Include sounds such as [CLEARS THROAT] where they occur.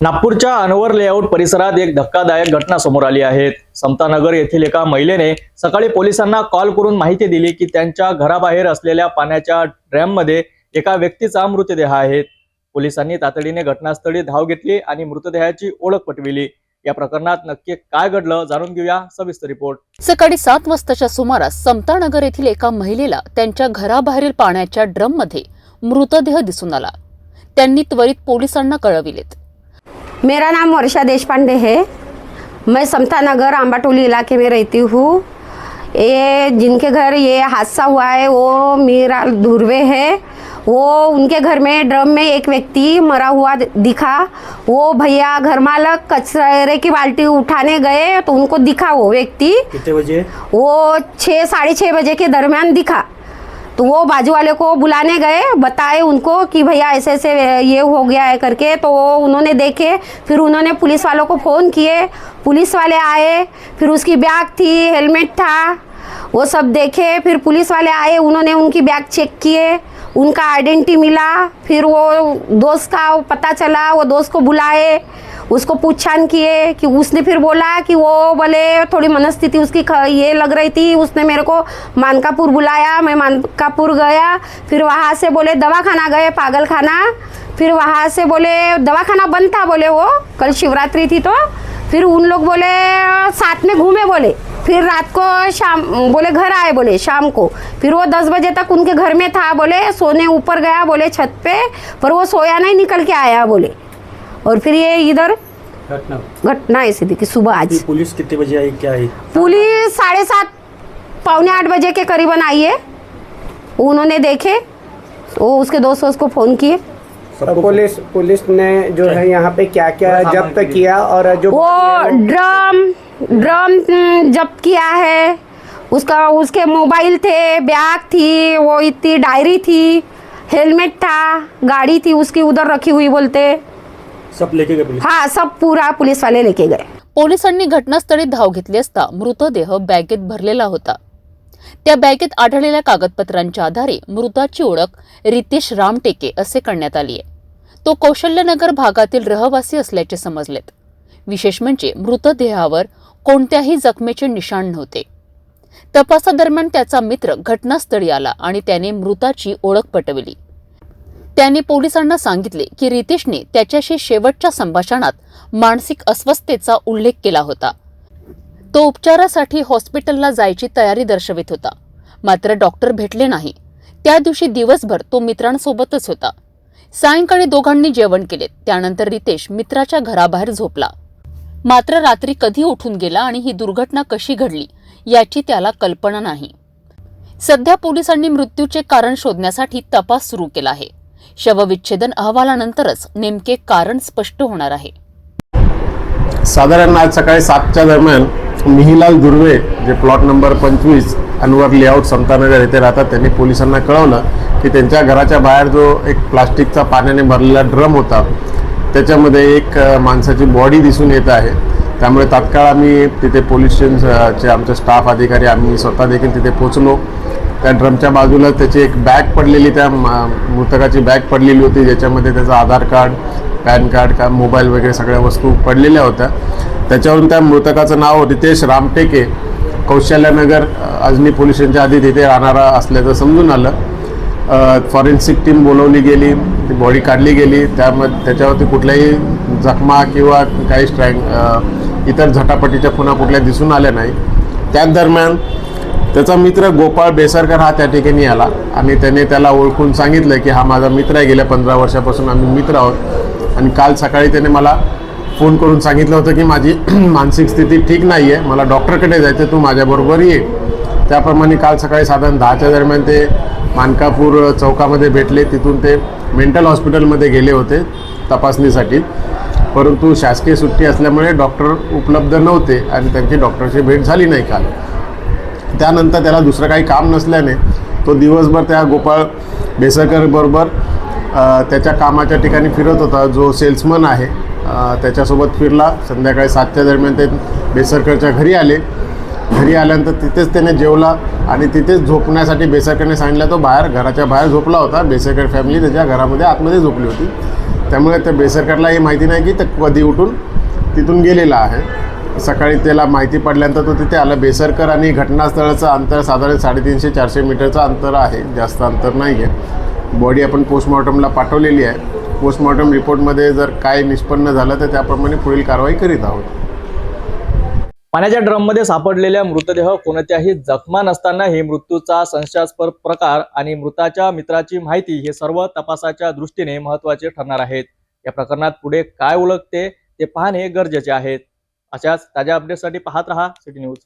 नागपूरच्या अनवर लेआउट परिसरात एक धक्कादायक घटना समोर आली आहे. समतानगर येथील एका महिलेने सकाळी पोलिसांना कॉल करून माहिती दिली की त्यांच्या घराबाहेर असलेल्या पाण्याच्या ड्रॅममध्ये एका व्यक्तीचा मृतदेह आहे. पोलिसांनी तातडीने घटनास्थळी धाव घेतली आणि मृतदेहाची ओळख पटविली. या प्रकरणात नक्की काय घडलं जाणून घेऊया सविस्तर रिपोर्ट. सकाळी सात वाजताच्या सुमारास समतानगर येथील एका महिलेला त्यांच्या घराबाहेरील पाण्याच्या ड्रममध्ये मृतदेह दिसून आला. त्यांनी त्वरित पोलिसांना कळविलेत. मेरा नाम वर्षा देशपांडे है। मैं समता नगर आंबाटोली इलाके में रहती हूँ। ये जिनके घर ये हादसा हुआ है वो मीरा धुर्वे है। वो उनके घर में ड्रम में एक व्यक्ति मरा हुआ दिखा। वो भैया घर मालक कचरे की बाल्टी उठाने गए तो उनको दिखा वो व्यक्ति। कितने बजे? वो छः साढ़े छः बजे के दरमियान दिखा। तो वो बाजू वाले को बुलाने गए, बताए उनको कि भैया ऐसे ऐसे ये हो गया है करके। तो वो उन्होंने देखे, फिर उन्होंने पुलिस वालों को फ़ोन किए। पुलिस वाले आए, फिर उसकी बैग थी, हेलमेट था, वो सब देखे। फिर पुलिस वाले आए, उन्होंने उनकी बैग चेक किए। उनका आइडेंटिटी मिला, फिर वो दोस्त का पता चला, वो दोस्त को बुलाए, उसको पूछान किए कि उसने फिर बोला कि वो बोले, थोड़ी मनस्थिति उसकी ये लग रही थी, उसने मेरे को मानकापुर बुलाया, मैं मानकापुर गया, फिर वहाँ से बोले, दवाखाना गए पागल खाना फिर वहाँ से बोले, दवाखाना बंद था, बोले वो, कल शिवरात्रि थी तो। फिर उन लोग बोले, साथ में घूमे, बोले। फिर रात को शाम बोले घर आए बोले शाम को। फिर वो दस बजे तक उनके घर में था बोले सोने ऊपर गया बोले छत पे पर वो सोया नहीं निकल के आया बोले। और फिर ये इधर घटना। घटना ऐसी थी कि सुबह आज। पुलिस कितने बजे आई क्या आई? पुलिस साढ़े सात पौने आठ बजे के करीबन आई है। उन्होंने देखे वो उसके दोस्त उसको फ़ोन किए। पुलिस पुलिस ने जो है यहाँ पे क्या क्या जब्त किया और जो वो ड्रम ड्रम जब्त किया है। उसका उसके मोबाइल थे बैग थी वो इतनी डायरी थी हेलमेट था गाड़ी थी उसकी उधर रखी हुई बोलते। सब लेके गए हाँ सब पूरा पुलिस वाले लेके गए। पोलिसांनी घटनास्थळी धाव घेतली असता मृतदेह बॅगेत भरलेला होता. त्या बॅगेत आढळलेल्या कागदपत्रांच्या आधारे मृताची ओळख रितेश रामटेके असे करण्यात आली आहे. तो कौशल्यनगर भागातील रहिवासी असल्याचे समजलेत. विशेष म्हणजे मृतदेहावर कोणत्याही जखमेचे निशाण नव्हते. तपासादरम्यान त्याचा मित्र घटनास्थळी आला आणि त्याने मृताची ओळख पटवली. त्याने पोलिसांना सांगितले की रितेशने त्याच्याशी शेवटच्या संभाषणात मानसिक अस्वस्थतेचा उल्लेख केला होता. तो उपचारासाठी हॉस्पिटलला जायची तयारी दर्शवित होता. मात्र डॉक्टर भेटले नाही. त्या दिवशी दिवसभर तो मित्रांसोबतच होता. सायंकाळी दोघांनी जेवण केले. त्यानंतर रितेश मित्राच्या घराबाहेर झोपला. मात्र रात्री कधी उठून गेला आणि ही दुर्घटना कशी घडली याची त्याला कल्पना नाही. सध्या पोलिसांनी मृत्यूचे कारण शोधण्यासाठी तपास सुरू केला आहे. शवविच्छेदन अहवालानंतरच नेमके कारण स्पष्ट होणार आहे. साधारण आज सकाळी सातच्या दरम्यान मिहिलाल दुर्वे जे प्लॉट नंबर पंचवीस अनवर लेआउट समतानगर येथे राहतात त्यांनी पोलिसांना कळवलं की त्यांच्या घराच्या बाहेर जो एक प्लास्टिकचा पाण्याने भरलेला ड्रम होता त्याच्यामध्ये एक माणसाची बॉडी दिसून येत आहे. त्यामुळे तात्काळ आम्ही तिथे पोलीस स्टेशनचे आमचे स्टाफ अधिकारी आम्ही स्वतः देखील तिथे पोचलो त्या ड्रमच्या बाजूला त्याची एक बॅग पडलेली त्या मृतकाची बॅग पडलेली होती ज्याच्यामध्ये त्याचं आधार कार्ड पॅन कार्ड का मोबाईल वगैरे सगळ्या वस्तू पडलेल्या होत्या. त्याच्यावरून त्या मृतकाचं नाव रितेश रामटेके कौशल्यनगर अजनी पोलीस स्टेशनच्या आधी तिथे राहणारा असल्याचं समजून आलं. फॉरेन्सिक टीम बोलवली गेली. ती बॉडी काढली गेली त्यामध्ये त्याच्यावरती कुठल्याही जखमा किंवा काही स्ट्रँग इतर झटापटीच्या खुणा कुठल्या दिसून आल्या नाही. त्याच दरम्यान त्याचा मित्र गोपाळ बेसरकर हा त्या ठिकाणी आला आणि त्याने त्याला ओळखून सांगितलं की हा माझा मित्र आहे गेल्या पंधरा वर्षापासून आम्ही मित्र आहोत. आणि काल सकाळी त्याने मला फोन करून सांगितलं होतं की माझी [CLEARS THROAT] मानसिक स्थिती ठीक नाही आहे मला डॉक्टरकडे जायचं तू माझ्याबरोबर ये. त्याप्रमाणे काल सकाळी साधारण दहाच्या दरम्यान ते मानकापूर चौकामध्ये भेटले. तिथून ते मेंटल हॉस्पिटलमध्ये गेले होते तपासणीसाठी. परंतु शासकीय सुट्टी असल्यामुळे डॉक्टर उपलब्ध नव्हते आणि त्यांची डॉक्टरची भेट झाली नाही काल. त्यानंतर त्याला दुसरं काही काम नसल्याने तो दिवसभर त्या गोपाळ बेसरकरबरोबर त्याच्या कामाच्या ठिकाणी फिरत होता. जो सेल्समन आहे त्याच्यासोबत फिरला. संध्याकाळी सातच्या दरम्यान ते बेसरकरच्या घरी आले. घरी आल्यानंतर तिथेच त्याने जेवला आणि तिथेच झोपण्यासाठी बेसरकरने सांगितलं तो बाहेर घराच्या बाहेर झोपला होता. बेसरकर फॅमिली त्याच्या घरामध्ये आतमध्ये झोपली होती. त्यामुळे त्या बेसरकरला हे माहिती नाही की ते कधी उठून तिथून गेलेला आहे. सकाळी त्याला माहिती पडल्यानंतर तो तिथे आला. बेसरकर आणि घटनास्थळाचं अंतर साधारण साडेतीनशे चारशे मीटरचं अंतर आहे. जास्त अंतर नाही आहे बॉडी आपण पोस्टमॉर्टमला पाठवलेली आहे. पोस्टमॉर्टम रिपोर्टमध्ये जर काय निष्पन्न झालं तर त्याप्रमाणे पुढील कारवाई करीत आहोत. पाण्याच्या ड्रममध्ये सापडलेल्या मृतदेह कोणत्याही जखमा नसताना हे मृत्यूचा संशयास्पद प्रकार आणि मृताच्या मित्राची माहिती हे सर्व तपासाच्या दृष्टीने महत्त्वाचे ठरणार आहेत. या प्रकरणात पुढे काय ओळखते ते पाहणे गरजेचे आहे अशाच ताज्या अपडेटसाठी पाहत रहा सिटी न्यूज.